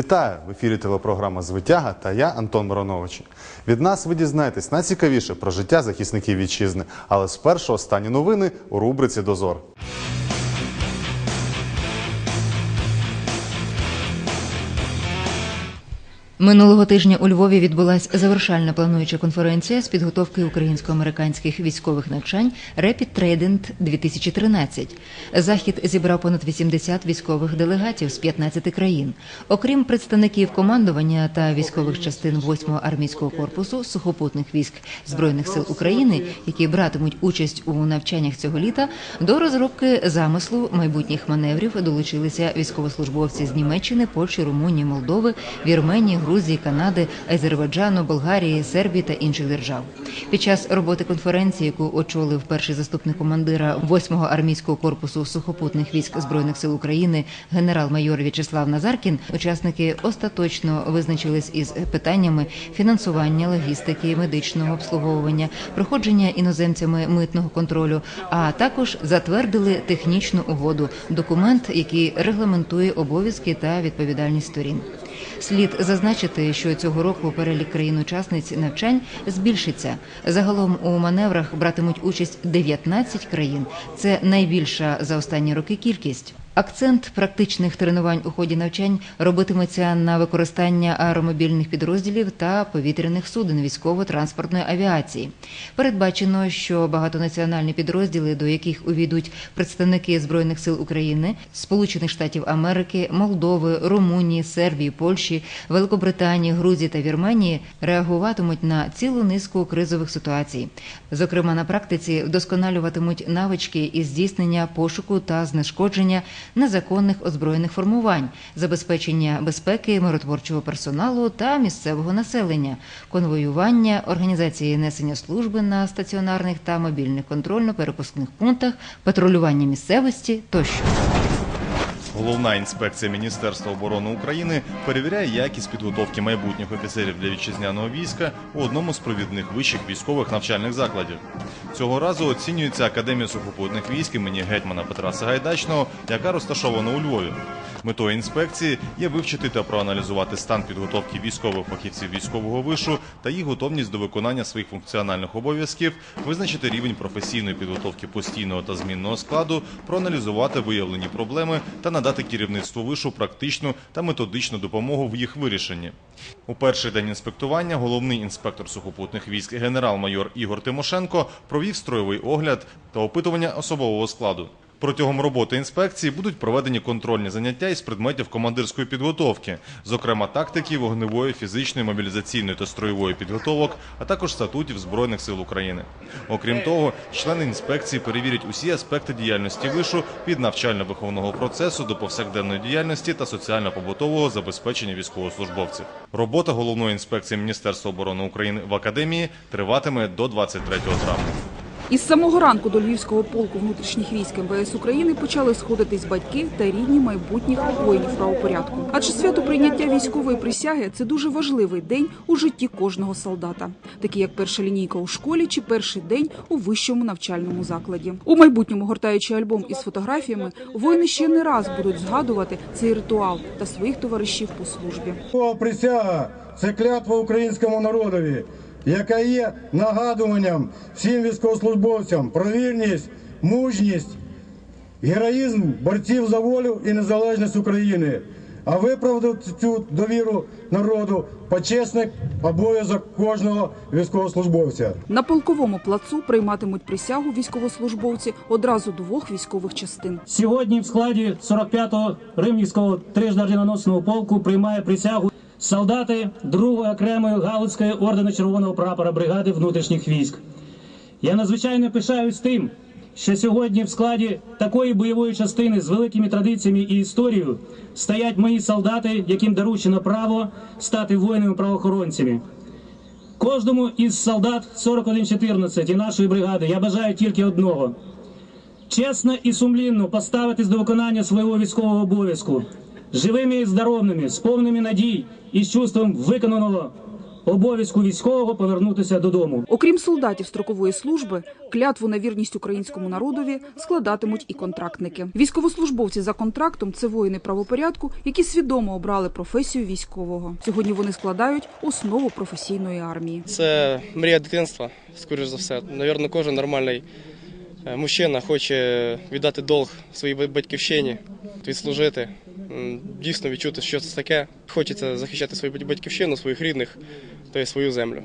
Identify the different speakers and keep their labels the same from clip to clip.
Speaker 1: Вітаю! В ефірі телепрограма Звитяга та я Антон Миронович. Від нас ви дізнаєтесь найцікавіше про життя захисників вітчизни, але спершу останні новини у рубриці Дозор.
Speaker 2: Минулого тижня у Львові відбулася завершальна плануюча конференція з підготовки українсько-американських військових навчань Rapid Trident 2013. Захід зібрав понад 80 військових делегатів з 15 країн. Окрім представників командування та військових частин 8-го армійського корпусу сухопутних військ збройних сил України, які братимуть участь у навчаннях цього літа, до розробки замислу майбутніх маневрів долучилися військовослужбовці з Німеччини, Польщі, Румунії, Молдови, Вірменії, Грузії, Канади, Азербайджану, Болгарії, Сербії та інших держав. Під час роботи конференції, яку очолив перший заступник командира 8-го армійського корпусу сухопутних військ збройних сил України генерал-майор В'ячеслав Назаркін, учасники остаточно визначились із питаннями фінансування, логістики, медичного обслуговування, проходження іноземцями митного контролю, а також затвердили технічну угоду, документ, який регламентує обов'язки та відповідальність сторін. Слід зазначити, що цього року перелік країн-учасниць навчань збільшиться. Загалом у маневрах братимуть участь 19 країн. Це найбільша за останні роки кількість. Акцент практичних тренувань у ході навчань робитиметься на використання аеромобільних підрозділів та повітряних суден військово-транспортної авіації. Передбачено, що багатонаціональні підрозділи, до яких увійдуть представники збройних сил України, Сполучених Штатів Америки, Молдови, Румунії, Сербії, Польщі, Великобританії, Грузії та Вірменії, реагуватимуть на цілу низку кризових ситуацій. Зокрема, на практиці вдосконалюватимуть навички із здійснення пошуку та знешкодження незаконних озброєних формувань, забезпечення безпеки миротворчого персоналу та місцевого населення, конвоювання, організації несення служби на стаціонарних та мобільних контрольно-перепускних пунктах, патрулювання місцевості тощо.
Speaker 3: Головна інспекція Міністерства оборони України перевіряє якість підготовки майбутніх офіцерів для вітчизняного війська у одному з провідних вищих військових навчальних закладів. Цього разу оцінюється Академія сухопутних військ імені гетьмана Петра Сагайдачного, яка розташована у Львові. Метою інспекції є вивчити та проаналізувати стан підготовки військових фахівців військового вишу та їх готовність до виконання своїх функціональних обов'язків, визначити рівень професійної підготовки постійного та змінного складу, проаналізувати виявлені проблеми та надати керівництву вишу практичну та методичну допомогу в їх вирішенні. У перший день інспектування головний інспектор сухопутних військ генерал-майор Ігор Тимошенко провів строєвий огляд та опитування особового складу. Протягом роботи інспекції будуть проведені контрольні заняття із предметів командирської підготовки, зокрема тактики, вогневої, фізичної, мобілізаційної та строєвої підготовок, а також статутів Збройних сил України. Окрім того, члени інспекції перевірять усі аспекти діяльності вишу від навчально-виховного процесу до повсякденної діяльності та соціально-побутового забезпечення військовослужбовців. Робота головної інспекції Міністерства оборони України в академії триватиме до 23 травня.
Speaker 4: Із самого ранку до Львівського полку внутрішніх військ МВС України почали сходитись батьки та рідні майбутніх воїнів правопорядку. Адже свято прийняття військової присяги це дуже важливий день у житті кожного солдата, такий як перша лінійка у школі чи перший день у вищому навчальному закладі. У майбутньому гортаючи альбом із фотографіями, воїни ще не раз будуть згадувати цей ритуал та своїх товаришів по службі.
Speaker 5: Присяга це клятва українському народові, яка є нагадуванням всім військовослужбовцям про вірність, мужність, героїзм борців за волю і незалежність України. А виправдати цю довіру народу почесний обов'язок кожного військовослужбовця.
Speaker 4: На полковому плацу прийматимуть присягу військовослужбовці одразу двох військових частин.
Speaker 6: Сьогодні в складі 45-го Римнівського трижно-орденоносного полку приймає присягу солдати 2-ї окремої Галицької ордену Червоного прапора бригади внутрішніх військ. Я надзвичайно пишаюсь тим, що сьогодні в складі такої бойової частини з великими традиціями і історією стоять мої солдати, яким доручено право стати воїнами-правоохоронцями. Кожному із солдат 4114 і нашої бригади я бажаю тільки одного чесно і сумлінно поставитись до виконання свого військового обов'язку, живими і здоровими, з повними надій і з чувством виконаного обов'язку військового повернутися додому.
Speaker 4: Окрім солдатів строкової служби, клятву на вірність українському народові складатимуть і контрактники. Військовослужбовці за контрактом це воїни правопорядку, які свідомо обрали професію військового. Сьогодні вони складають основу професійної армії.
Speaker 7: Це мрія дитинства, скоріш за все. Навірно, кожен нормальний е, мужчина хоче віддати долг своїй батьківщині, відслужити, дійсно відчути, що це таке. Хочеться захищати свою батьківщину, своїх рідних та свою землю.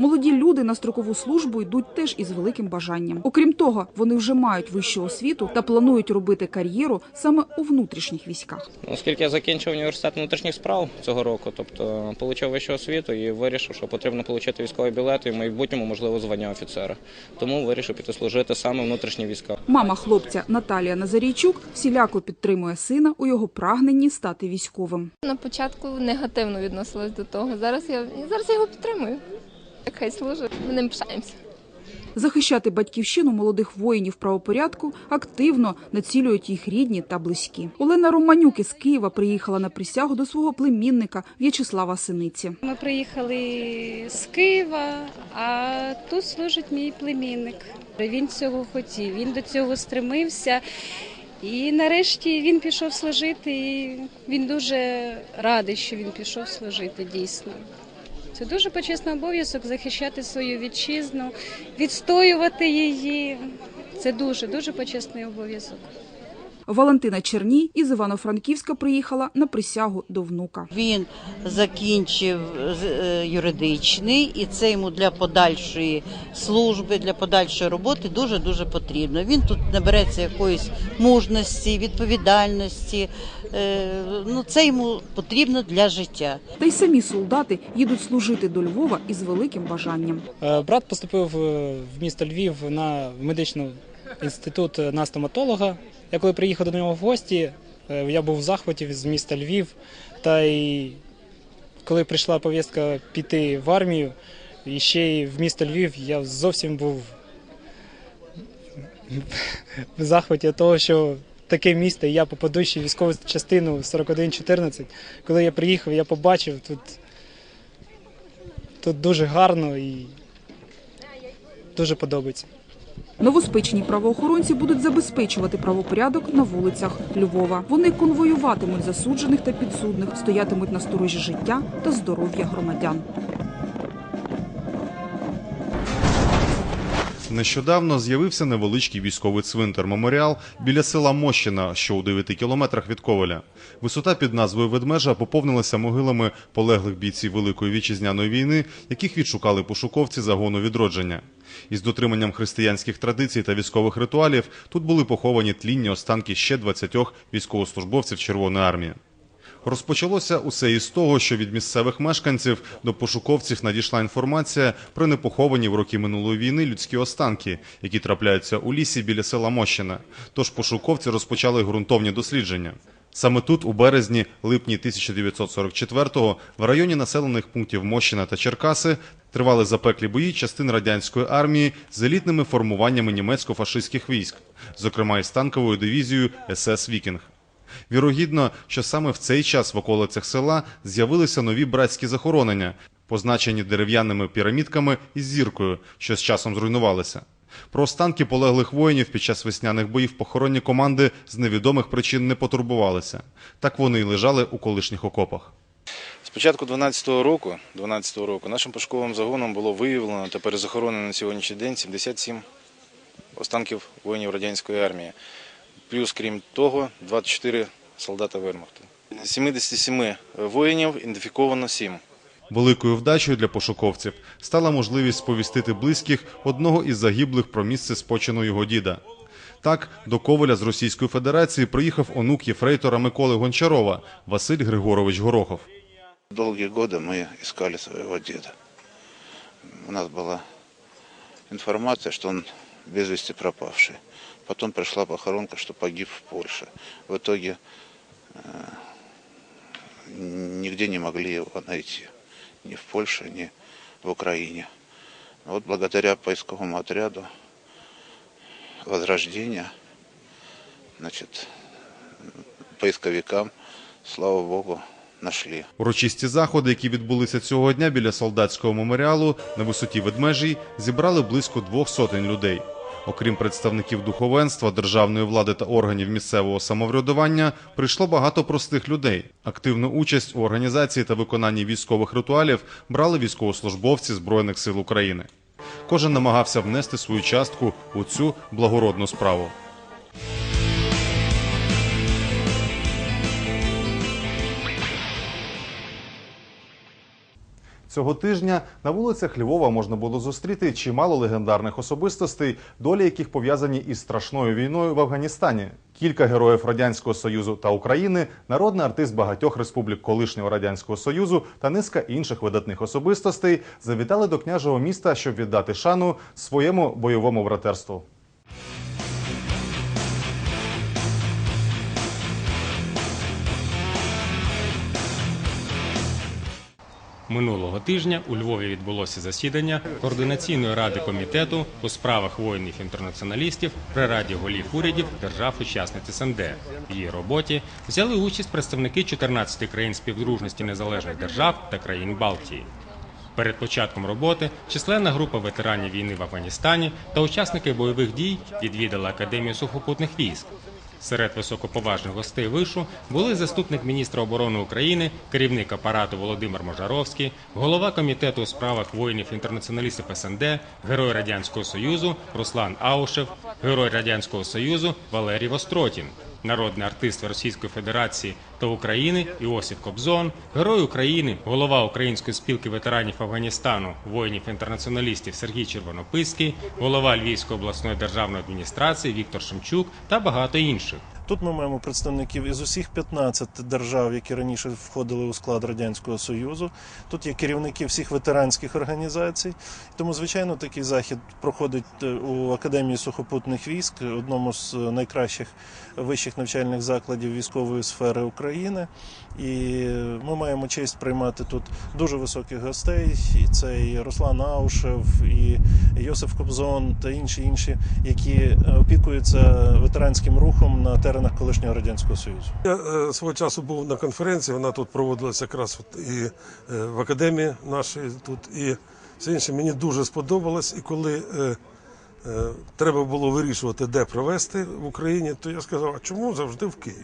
Speaker 4: Молоді люди на строкову службу йдуть теж із великим бажанням. Окрім того, вони вже мають вищу освіту та планують робити кар'єру саме у внутрішніх військах.
Speaker 8: Оскільки я закінчив університет внутрішніх справ цього року, тобто отримав вищу освіту і вирішив, що потрібно отримати військовий білет і в майбутньому можливо звання офіцера. Тому вирішив піти служити саме внутрішні війська.
Speaker 4: Мама хлопця Наталія Назарійчук всіляко підтримує сина у його прагненні стати військовим.
Speaker 9: На початку негативно відносилась до того. Зараз я зараз я його підтримую. Хай служить. Ми ним пишаємося.
Speaker 4: Захищати батьківщину молодих воїнів правопорядку активно націлюють їх рідні та близькі. Олена Романюк із Києва приїхала на присягу до свого племінника В'ячеслава Синиці.
Speaker 10: Ми приїхали з Києва, а тут служить мій племінник. Він цього хотів, він до цього стремився. І нарешті він пішов служити. І він дуже радий, що він пішов служити дійсно. Це дуже почесний обов'язок захищати свою вітчизну, відстоювати її. Це дуже дуже почесний обов'язок.
Speaker 4: Валентина Черній із Івано-Франківська приїхала на присягу до внука.
Speaker 11: Він закінчив е, юридичний, і це йому для подальшої служби, для подальшої роботи дуже дуже потрібно. Він тут набереться якоїсь мужності, відповідальності. Е, Ну, це йому потрібно для життя.
Speaker 4: Та й самі солдати їдуть служити до Львова із великим бажанням.
Speaker 12: Е, Брат поступив в місто Львів на медичний інститут на стоматолога. Я коли приїхав до нього в гості, е, я був в захваті з міста Львів. Та й коли прийшла повістка піти в армію, і ще й в місто Львів, я зовсім був в захваті того, що таке місто, і я попаду ще в військову частину 4114. Коли я приїхав, я побачив тут, тут дуже гарно і дуже подобається.
Speaker 4: Новоспечені правоохоронці будуть забезпечувати правопорядок на вулицях Львова. Вони конвоюватимуть засуджених та підсудних, стоятимуть на сторожі життя та здоров'я громадян.
Speaker 1: Нещодавно з'явився невеличкий військовий цвинтар меморіал біля села Мощина, що у 9 кілометрах від Коваля. Висота під назвою Ведмежа поповнилася могилами полеглих бійців Великої вітчизняної війни, яких відшукали пошуковці загону відродження. Із дотриманням християнських традицій та військових ритуалів тут були поховані тлінні останки ще 20 військовослужбовців Червоної армії. Розпочалося усе із того, що від місцевих мешканців до пошуковців надійшла інформація про непоховані в роки минулої війни людські останки, які трапляються у лісі біля села Мощина. Тож пошуковці розпочали ґрунтовні дослідження. Саме тут, у березні, липні 1944-го, в районі населених пунктів Мощина та Черкаси тривали запеклі бої частин радянської армії з елітними формуваннями німецько-фашистських військ, зокрема із танковою дивізією СС Вікінг. Вірогідно, що саме в цей час в околицях села з'явилися нові братські захоронення, позначені дерев'яними пірамідками із зіркою, що з часом зруйнувалися. Про останки полеглих воїнів під час весняних боїв похоронні команди з невідомих причин не потурбувалися. Так вони й лежали у колишніх окопах.
Speaker 13: З початку 12-го року, 12-го року нашим пошуковим загоном було виявлено та перезахоронено на сьогоднішній день 77 останків воїнів радянської армії. Плюс, крім того, 24 солдата Вермахту. З 77 воїнів ідентифіковано 7.
Speaker 1: Великою вдачею для пошуковців стала можливість сповістити близьких одного із загиблих про місце спочину його діда. Так, до Коваля з Російської Федерації приїхав онук єфрейтора Миколи Гончарова Василь Григорович Горохов.
Speaker 14: Долгие годы мы искали своего деда. У нас была информация, что он без вести пропавший. Потом пришла похоронка, что погиб в Польше. В итоге э, нигде не могли его найти. Ни в Польше, ни в Украине. Вот благодаря поисковому отряду Возрождения, значит, поисковикам, слава Богу, нашли.
Speaker 1: Урочисті заходи, які відбулися цього дня біля солдатського меморіалу на висоті ведмежій, зібрали близько двох сотень людей. Окрім представників духовенства, державної влади та органів місцевого самоврядування, прийшло багато простих людей. Активну участь у організації та виконанні військових ритуалів брали військовослужбовці Збройних сил України. Кожен намагався внести свою частку у цю благородну справу. Цього тижня на вулицях Львова можна було зустріти чимало легендарних особистостей, долі яких пов'язані із страшною війною в Афганістані. Кілька героїв радянського союзу та України, народний артист багатьох республік колишнього радянського союзу та низка інших видатних особистостей завітали до княжого міста, щоб віддати шану своєму бойовому братерству.
Speaker 15: Минулого тижня у Львові відбулося засідання координаційної ради комітету у справах воїнів-інтернаціоналістів при раді голів урядів держав-учасниць СНД. В її роботі взяли участь представники 14 країн співдружності незалежних держав та країн Балтії. Перед початком роботи численна група ветеранів війни в Афганістані та учасники бойових дій відвідали Академію сухопутних військ. Серед високоповажних гостей вишу були заступник міністра оборони України, керівник апарату Володимир Можаровський, голова комітету у справах воїнів-інтернаціоналістів СНД, герой радянського союзу Руслан Аушев, герой радянського союзу Валерій Востротін, народний артист Російської Федерації та України Іосиф Кобзон, герой України, голова Української спілки ветеранів Афганістану, воїнів-інтернаціоналістів Сергій Червонописький, голова Львівської обласної державної адміністрації Віктор Шемчук та багато інших.
Speaker 16: Тут ми маємо представників із усіх 15 держав, які раніше входили у склад радянського союзу. Тут є керівники всіх ветеранських організацій. Тому, звичайно, такий захід проходить е, у академії сухопутних військ, одному з найкращих вищих навчальних закладів військової сфери України. І ми маємо честь приймати тут дуже високих гостей. І це і Руслан Аушев, і Йосиф Кобзон та інші інші, які е, опікуються ветеранським рухом на теренах колишнього радянського союзу.
Speaker 17: Я е, свого часу був на конференції, вона тут проводилася якраз і е, в академії нашій тут, і все інше мені дуже сподобалось. І коли е, треба було вирішувати, де провести в Україні, то я сказав, а чому завжди в Києві?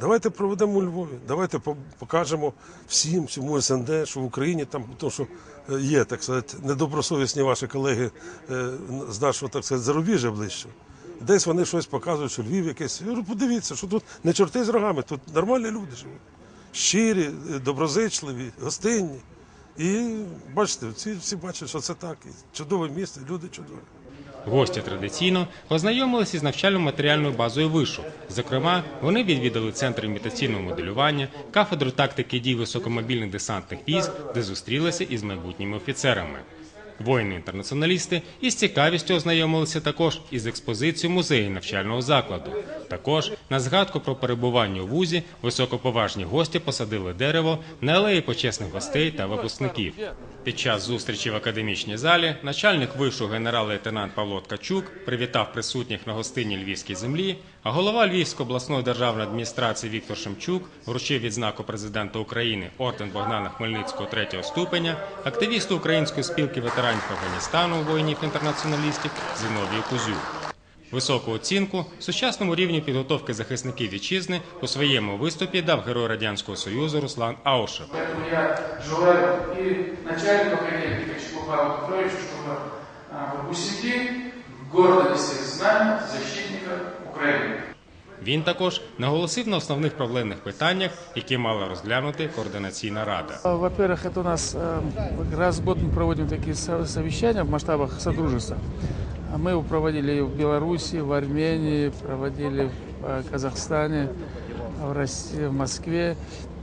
Speaker 17: Давайте проведемо у Львові, давайте покажемо всім, всьому СНД, що в Україні там, тому що є, так сказати, недобросовісні ваші колеги з нашого, так сказати, зарубіжжя ближче. Десь вони щось показують, що Львів якийсь. Я говорю, подивіться, що тут не чорти з рогами, тут нормальні люди живуть. Щирі, е, доброзичливі, гостинні. І бачите, всі, всі бачать, що це так. І чудове місце, люди чудові.
Speaker 15: Гості традиційно ознайомилися з навчально-матеріальною базою вишу. Зокрема, вони відвідали центр імітаційного моделювання, кафедру тактики дій високомобільних десантних військ, де зустрілися із майбутніми офіцерами. Воїни-інтернаціоналісти із цікавістю ознайомилися також із експозицією музею навчального закладу. Також на згадку про перебування у вузі високоповажні гості посадили дерево на алеї почесних гостей та випускників. Під час зустрічі в академічній залі начальник вишу генерал-лейтенант Павло Ткачук привітав присутніх на гостині Львівській землі, а голова Львівської обласної державної адміністрації Віктор Шемчук вручив відзнаку президента України орден Богдана Хмельницького третього ступеня, активісту Української спілки ветеранів Афганістану воїнів-інтернаціоналістів Зиновію Кузю. Високу оцінку сучасному рівню підготовки захисників вітчизни у своєму виступі дав герой радянського союзу Руслан Аушев.
Speaker 18: Поэтому я желаю и начальнику академии Ткачуку Павлу Петровичу, чтобы а, выпускники гордо несли знамя защитника Украины.
Speaker 15: Він також наголосив на основних проблемних питаннях, які мала розглянути координаційна рада.
Speaker 19: Во-первых, это у нас э, раз в год мы проводим такие со- совещания в масштабах Содружества. А Мы его проводили в Беларуси, в Армении, проводили в э, Казахстане, в России, в Москве.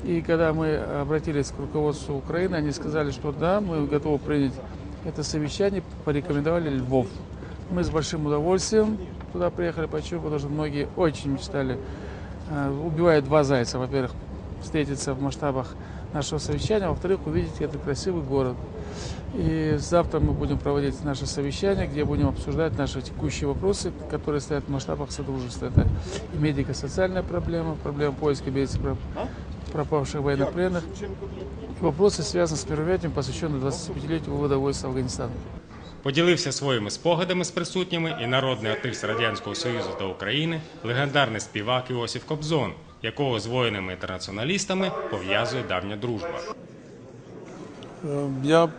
Speaker 19: И когда мы обратились к руководству Украины, они сказали, что да, мы готовы принять это совещание, порекомендовали Львов. Мы с большим удовольствием туда приехали, почему? Потому что многие очень мечтали, э, убивая два зайца. Во-первых, встретиться в масштабах нашего совещания, во-вторых, увидеть этот красивый город. И завтра мы будем проводить наше совещание, где будем обсуждать наши текущие вопросы, которые стоят в масштабах Содружества. Это и медико-социальная проблема, проблема поиска бедствий, пропавших военнопленных. Вопросы связаны с мероприятием, посвященным 25-летию вывода войск Афганистана.
Speaker 15: Поділився своїми спогадами з присутніми і народний артист Радянського Союзу та України, легендарний співак Іосиф Кобзон, якого з воїнами-інтернаціоналістами пов'язує давня дружба.
Speaker 20: Е, Я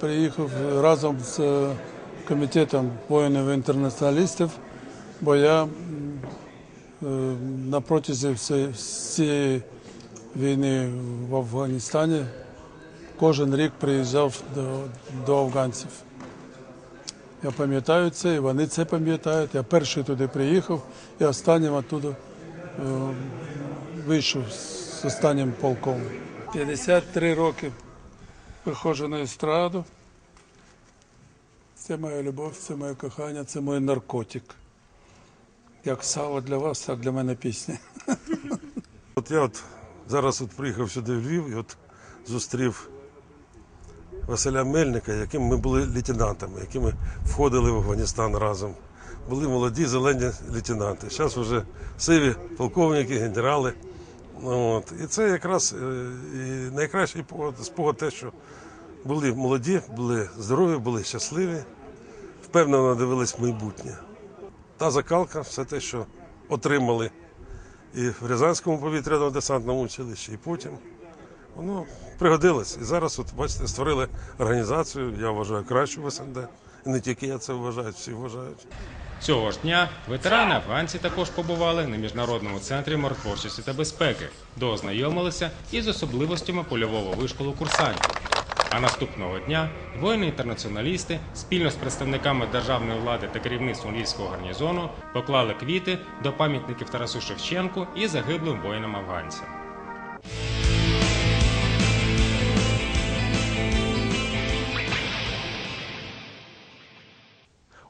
Speaker 20: приїхав разом з е, комітетом воїнів-інтернаціоналістів, бо я е, на протязі всієї війни в Афганістані кожен рік приїжджав до, до афганців. Я пам'ятаю це, і вони це пам'ятають. Я перший туди приїхав і останнім оттуда е, вийшов з останнім полком. 53 роки виходжу на естраду. Це моя любов, це моє кохання, це мій наркотик. Як сало для вас, так для мене пісня.
Speaker 17: От я от зараз от приїхав сюди в Львів і от зустрів Василя Мельника, яким ми були лейтенантами, якими входили в Афганістан разом. Були молоді зелені лейтенанти. Зараз вже сиві полковники, генерали. От. І це якраз е, і найкращий спогад, те, що були молоді, були здорові, були щасливі, впевнено дивились майбутнє. Та закалка, все те, що отримали і в Рязанському повітряному десантному училищі, і потім. Воно пригодилось. І зараз, от бачите, створили організацію, я вважаю, кращу в СНД. І не тільки я це вважаю, всі вважають.
Speaker 15: Цього ж дня ветерани афганці також побували на міжнародному центрі миротворчості та безпеки, де ознайомилися із особливостями польового вишколу курсантів. А наступного дня воїни-інтернаціоналісти спільно з представниками державної влади та керівництвом львівського гарнізону поклали квіти до пам'ятників Тарасу Шевченку і загиблим воїнам афганцям.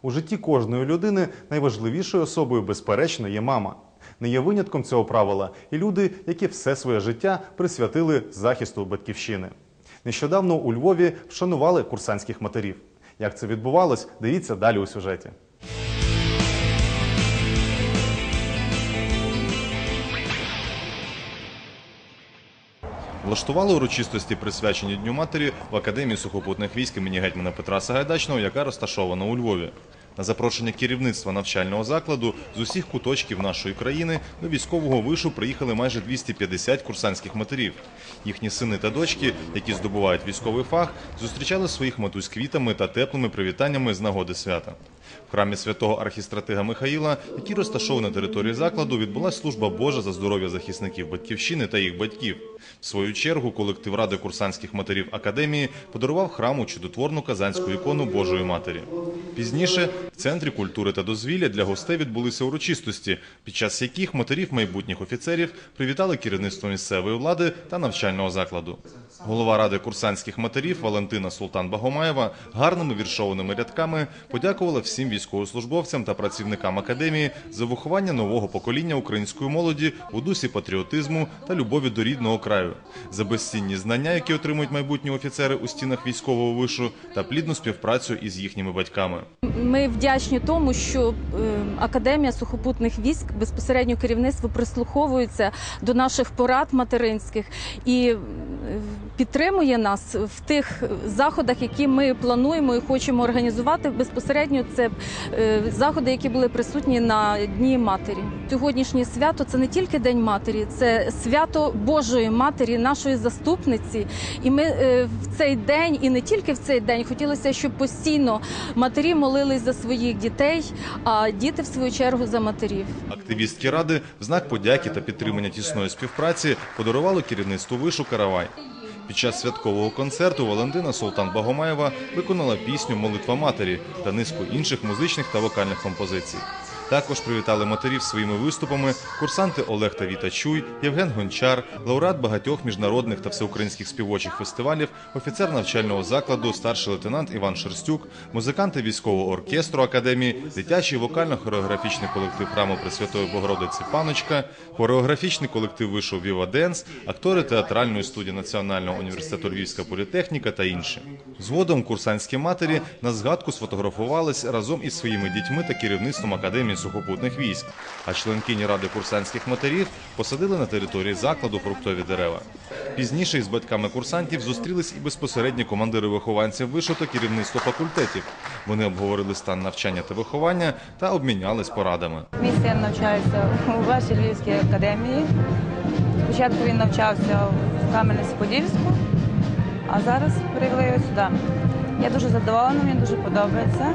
Speaker 1: У житті кожної людини найважливішою особою, безперечно, є мама. Не є винятком цього правила і люди, які все своє життя присвятили захисту батьківщини. Нещодавно у Львові вшанували курсантських матерів. Як це відбувалось, дивіться далі у сюжеті.
Speaker 3: Влаштували урочистості, присвячені Дню матері в Академії сухопутних військ імені гетьмана Петра Сагайдачного, яка розташована у Львові. На запрошення керівництва навчального закладу з усіх куточків нашої країни до військового вишу приїхали майже 250 курсантських матерів. Їхні сини та дочки, які здобувають військовий фах, зустрічали своїх матусь квітами та теплими привітаннями з нагоди свята. В храмі святого архістратига Михаїла, який розташований на території закладу, відбулася служба Божа за здоров'я захисників батьківщини та їх батьків. В свою чергу колектив ради курсантських матерів академії подарував храму чудотворну казанську ікону Божої Матері. Пізніше в центрі культури та дозвілля для гостей відбулися урочистості, під час яких матерів майбутніх офіцерів привітали керівництво місцевої влади та навчального закладу. Голова ради курсантських матерів Валентина Султан Багомаєва гарними віршованими рядками подякувала всім військовослужбовцям та працівникам академії за виховання нового покоління української молоді у дусі патріотизму та любові до рідного краю, за безцінні знання, які отримують майбутні офіцери у стінах військового вишу, та плідну співпрацю із їхніми батьками.
Speaker 21: Ми вдячні тому, що е, Академія сухопутних військ безпосередньо керівництво прислуховується до наших порад материнських і е, підтримує нас в тих заходах, які ми плануємо і хочемо організувати. Безпосередньо це е, заходи, які були присутні на Дні матері. Сьогоднішнє свято це не тільки День матері, це свято Божої матері, нашої заступниці. І ми е, в цей день, і не тільки в цей день, хотілося, щоб постійно матері молились за своїх дітей, а діти в свою чергу за матерів.
Speaker 3: Активістки ради в знак подяки та підтримання тісної співпраці подарували керівництву вишу Каравай. Під час святкового концерту Валентина Султан Багомаєва виконала пісню Молитва матері та низку інших музичних та вокальних композицій. Також привітали матерів своїми виступами курсанти Олег та Віта Чуй, Євген Гончар, лауреат багатьох міжнародних та всеукраїнських співочих фестивалів, офіцер навчального закладу, старший лейтенант Іван Шерстюк, музиканти військового оркестру академії, дитячий вокально-хореографічний колектив храму Пресвятої Богородиці Паночка, хореографічний колектив вишу Віва Денс, актори театральної студії Національного університету Львівська політехніка та інші. Згодом курсантські матері на згадку сфотографувались разом із своїми дітьми та керівництвом академії сухопутних військ, а членкині ради курсантських матерів посадили на території закладу фруктові дерева. Пізніше із батьками курсантів зустрілись і безпосередні командири вихованців вишу та керівництво факультетів. Вони обговорили стан навчання та виховання та обмінялись порадами.
Speaker 22: Мій син навчається у вашій Львівській академії. Спочатку він навчався в Кам'янець-Подільську, а зараз перевели його сюди. Я дуже задоволена, мені дуже подобається.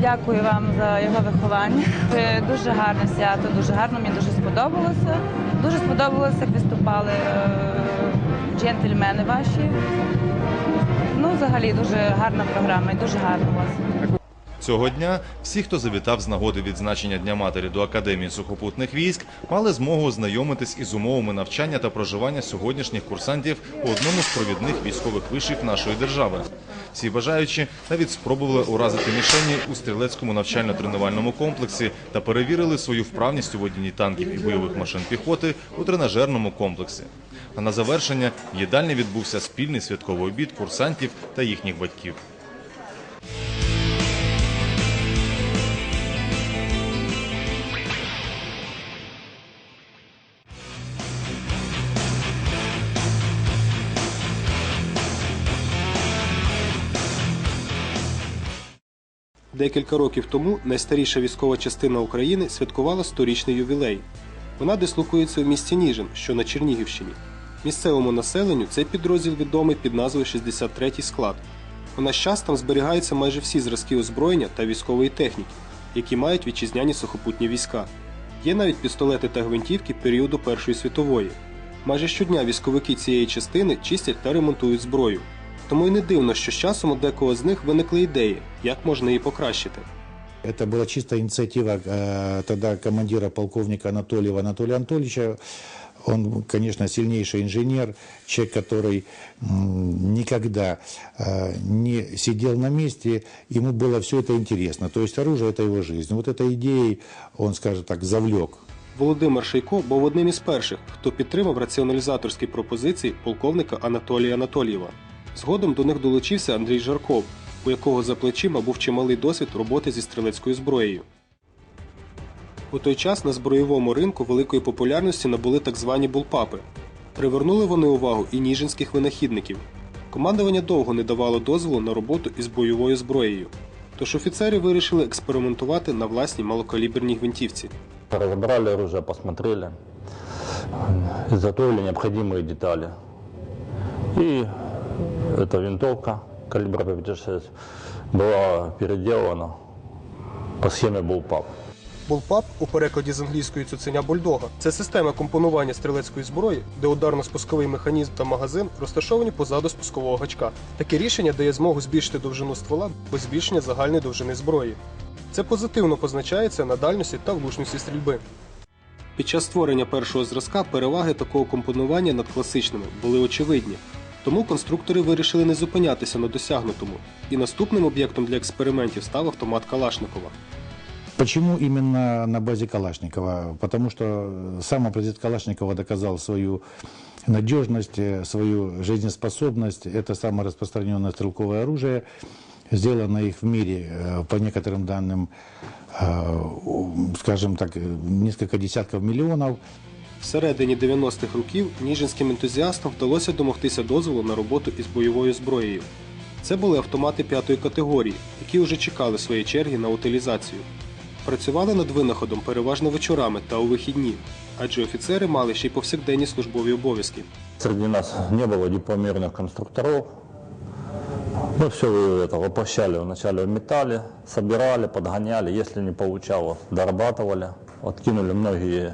Speaker 22: Дякую вам за його виховання. Дуже гарне свято, дуже гарно, мені дуже сподобалося. Дуже сподобалося, як виступали е, джентльмени ваші. Ну, взагалі, дуже гарна програма і дуже гарно у вас.
Speaker 3: Цього дня всі, хто завітав з нагоди відзначення Дня матері до Академії сухопутних військ, мали змогу ознайомитись із умовами навчання та проживання сьогоднішніх курсантів у одному з провідних військових вишів нашої держави. Всі бажаючі навіть спробували уразити мішені у стрілецькому навчально-тренувальному комплексі та перевірили свою вправність у водінні танків і бойових машин піхоти у тренажерному комплексі. А на завершення їдальні відбувся спільний святковий обід курсантів та їхніх батьків.
Speaker 23: Декілька років тому найстаріша військова частина України святкувала сторічний ювілей. Вона дислокується в місті Ніжин, що на Чернігівщині. Місцевому населенню цей підрозділ відомий під назвою 63-й склад. У наш час там зберігаються майже всі зразки озброєння та військової техніки, які мають вітчизняні сухопутні війська. Є навіть пістолети та гвинтівки періоду Першої світової. Майже щодня військовики цієї частини чистять та ремонтують зброю. Тому й не дивно, що з часом у декого з них виникли ідеї, як можна її покращити.
Speaker 24: Это была чистая инициатива э, тогда командира полковника Анатольева Анатолия Анатольевича. Он, конечно, сильнейший инженер, человек, который м, никогда э, не сидел на месте, ему было все это интересно. То есть оружие – это его жизнь. Вот этой идеей он, скажем так, завлек
Speaker 23: Володимир Шейко був одним із перших, хто підтримав раціоналізаторські пропозиції полковника Анатолія Анатолієва. Згодом до них долучився Андрій Жарков, у якого за плечима був чималий досвід роботи зі стрілецькою зброєю. У той час на збройовому ринку великої популярності набули так звані булпапи. Привернули вони увагу і ніжинських винахідників. Командування довго не давало дозволу на роботу із бойовою зброєю. Тож офіцери вирішили експериментувати на власній малокаліберній гвинтівці.
Speaker 25: Разобрали оружие, посмотрели, изготовили необходимые детали. И эта винтовка калибра 5,6 была переделана по схеме Bullpup.
Speaker 23: Булпап у перекладі з англійської цуценя бульдога це система компонування стрілецької зброї, де ударно-спусковий механізм та магазин розташовані позаду спускового гачка. Таке рішення дає змогу збільшити довжину ствола без збільшення загальної довжини зброї. Це позитивно позначається на дальності та влучності стрільби. Під час створення першого зразка переваги такого компонування над класичними були очевидні. Тому конструктори вирішили не зупинятися на досягнутому, і наступним об'єктом для експериментів став автомат Калашникова.
Speaker 24: Почему именно на базе Калашникова? Потому что сам аппарат Калашникова доказал свою надежность, э, свою жизнеспособность. Это самое распространенное стрелковое оружие. Сделано их в мире, э, по некоторым данным, э, скажем так, э, несколько десятков миллионов.
Speaker 23: Всередині 90-х років ніжинським ентузіастам вдалося домогтися дозволу на роботу із бойовою зброєю. Це були автомати п'ятої категорії, які вже чекали своєї черги на утилізацію. Працювали над винаходом переважно вечорами та у вихідні, адже офіцери мали ще й повсякденні службові обов'язки.
Speaker 25: Среди нас не было дипломированных конструкторов. Мы все это воплощали вначале в металле, собирали, подгоняли. Если не получалось, дорабатывали. Откинули многие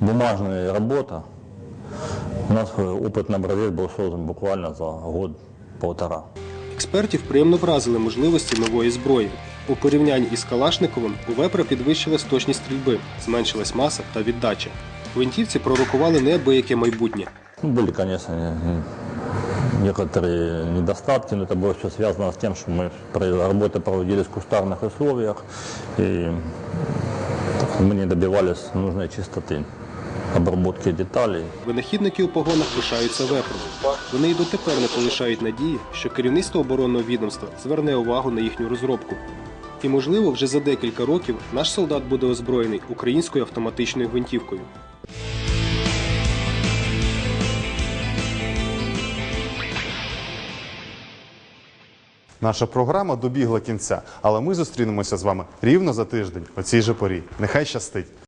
Speaker 25: бумажные работы. У нас э, опытный образец был создан буквально за год-полтора.
Speaker 23: Експертів приємно вразили можливості нової зброї. У порівнянні із Калашниковим у Вепра підвищилась точність стрільби, зменшилась маса та віддача. Гвинтівці пророкували неабияке майбутнє.
Speaker 25: Ну, были, конечно, не- не- некоторые недостатки, но это было все связано с тем, что мы про- работы проводили в кустарных условиях, и мы не добивались нужной чистоты обработки деталей.
Speaker 23: Винахідники у погонах пишаються вепром. Вони й дотепер не полишають надії, що керівництво оборонного відомства зверне увагу на їхню розробку. І, можливо, вже за декілька років наш солдат буде озброєний українською автоматичною гвинтівкою.
Speaker 1: Наша програма добігла кінця, але ми зустрінемося з вами рівно за тиждень о цій же порі. Нехай щастить!